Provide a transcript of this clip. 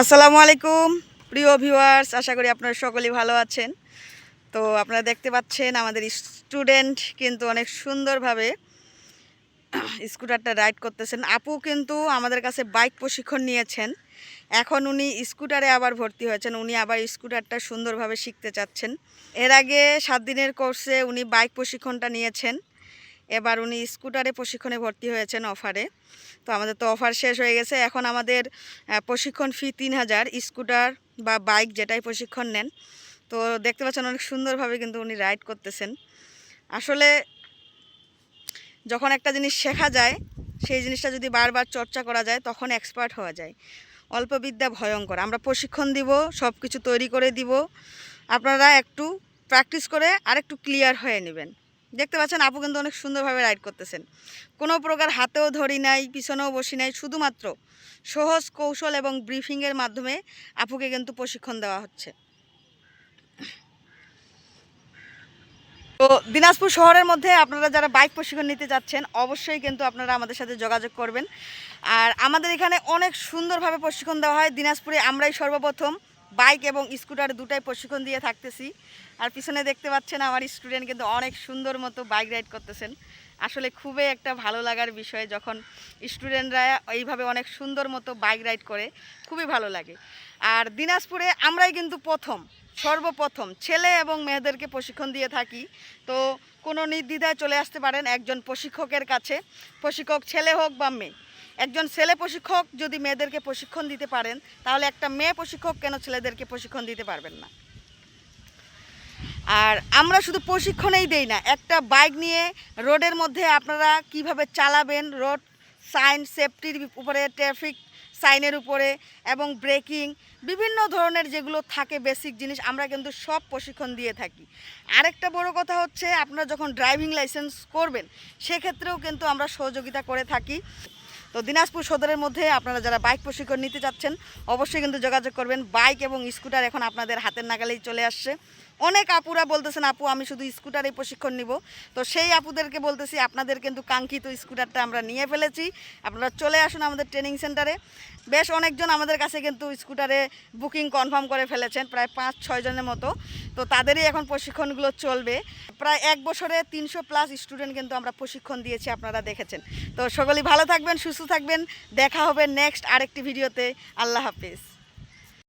আসসালামু আলাইকুম, প্রিয় ভিউয়ার্স আশা করি আপনারা সকলেই ভালো আছেন। তো আপনারা দেখতে পাচ্ছেন আমাদের স্টুডেন্ট কিন্তু অনেক সুন্দরভাবে স্কুটারটা রাইড করতেছেন। আপু কিন্তু আমাদের কাছে বাইক প্রশিক্ষণ নিয়েছেন। এখন উনি স্কুটারে আবার ভর্তি হয়েছেন। উনি আবার স্কুটারটা সুন্দরভাবে শিখতে চাচ্ছেন। এর আগে সাত দিনের কোর্সে উনি বাইক প্রশিক্ষণটা নিয়েছেন। এবার উনি স্কুটারে প্রশিক্ষণে ভর্তি হয়েছেন অফারে। তো আমাদের তো অফার শেষ হয়ে গেছে। এখন আমাদের প্রশিক্ষণ ফি তিন হাজার। স্কুটার বা বাইক যেটাই প্রশিক্ষণ নেন। তো দেখতে পাচ্ছেন অনেক সুন্দরভাবে কিন্তু উনি রাইড করতেছেন। আসলে যখন একটা জিনিস শেখা যায়, সেই জিনিসটা যদি বারবার চর্চা করা যায়, তখন এক্সপার্ট হওয়া যায়। অল্প বিদ্যা ভয়ঙ্কর। আমরা প্রশিক্ষণ দিব সব কিছু তৈরি করে দিব। আপনারা একটু প্র্যাকটিস করে আরেকটু ক্লিয়ার হয়ে নেবেন। দেখতে পাচ্ছেন, আপু কিন্তু অনেক সুন্দরভাবে রাইড করতেছেন। কোনো প্রকার হাতেও ধরি নাই, পিছনেও বসি নাই, শুধুমাত্র সহজ কৌশল এবং ব্রিফিংয়ের মাধ্যমে আপুকে কিন্তু প্রশিক্ষণ দেওয়া হচ্ছে। তো দিনাজপুর শহরের মধ্যে আপনারা যারা বাইক প্রশিক্ষণ নিতে যাচ্ছেন, অবশ্যই কিন্তু আপনারা আমাদের সাথে যোগাযোগ করবেন। আর আমাদের এখানে অনেক সুন্দরভাবে প্রশিক্ষণ দেওয়া হয়। দিনাজপুরে আমরাই সর্বপ্রথম। বাইক এবং স্কুটার দুটাই প্রশিক্ষণ দিয়ে থাকতেছি। আর পিছনে দেখতে পাচ্ছেন আমার স্টুডেন্ট কিন্তু অনেক সুন্দর মতো বাইক রাইড করতেছেন। আসলে খুবই একটা ভালো লাগার বিষয় যখন স্টুডেন্টরা এইভাবে অনেক সুন্দর মতো বাইক রাইড করে, খুবই ভালো লাগে। আর দিনাজপুরে আমরাই কিন্তু প্রথম, সর্বপ্রথম ছেলে এবং মেয়েদেরকে প্রশিক্ষণ দিয়ে থাকি। তো কোনো নির্দ্বিধায় চলে আসতে পারেন একজন প্রশিক্ষকের কাছে। প্রশিক্ষক ছেলে হোক বা মেয়ে। একজন ছেলে প্রশিক্ষক যদি মেয়েদেরকে প্রশিক্ষণ দিতে পারেন, তাহলে একটা মেয়ে প্রশিক্ষক কেন ছেলেদেরকে প্রশিক্ষণ দিতে পারবেন না? আর আমরা শুধু প্রশিক্ষণেই দেই না, একটা বাইক নিয়ে রোডের মধ্যে আপনারা কীভাবে চালাবেন, রোড সাইন সেফটির উপরে, ট্রাফিক সাইনের উপরে এবং ব্রেকিং, বিভিন্ন ধরনের যেগুলো থাকে বেসিক জিনিস, আমরা কিন্তু সব প্রশিক্ষণ দিয়ে থাকি। আরেকটা বড় কথা হচ্ছে, আপনারা যখন ড্রাইভিং লাইসেন্স করবেন, সেক্ষেত্রেও কিন্তু আমরা সহযোগিতা করে থাকি। তো দিনাজপুর সদরের মধ্যে আপনারা যারা বাইক প্রশিক্ষণ নিতে চাচ্ছেন, অবশ্যই কিন্তু যোগাযোগ করবেন। বাইক এবং স্কুটার এখন আপনাদের হাতের নাগালেই চলে আসছে। অনেক আপুরা বলতেছেন, আপু, আমি শুধু স্কুটারে প্রশিক্ষণ নিব। তো সেই আপুদেরকে বলতেছি, আপনাদের কিন্তু কাঙ্ক্ষিত স্কুটারটা আমরা নিয়ে ফেলেছি। আপনারা চলে আসুন আমাদের ট্রেনিং সেন্টারে। বেশ অনেকজন আমাদের কাছে কিন্তু স্কুটারে বুকিং কনফার্ম করে ফেলেছেন, প্রায় পাঁচ, ছয় জনের মতো। তো তাদেরই এখন প্রশিক্ষণগুলো চলবে। প্রায় এক বছরে তিনশো প্লাস স্টুডেন্ট কিন্তু আমরা প্রশিক্ষণ দিয়েছি, আপনারা দেখেছেন। তো সকলেই ভালো থাকবেন, সুস্থ থাকবেন। দেখা হবে নেক্সট আরেকটি ভিডিওতে। আল্লাহ হাফিজ।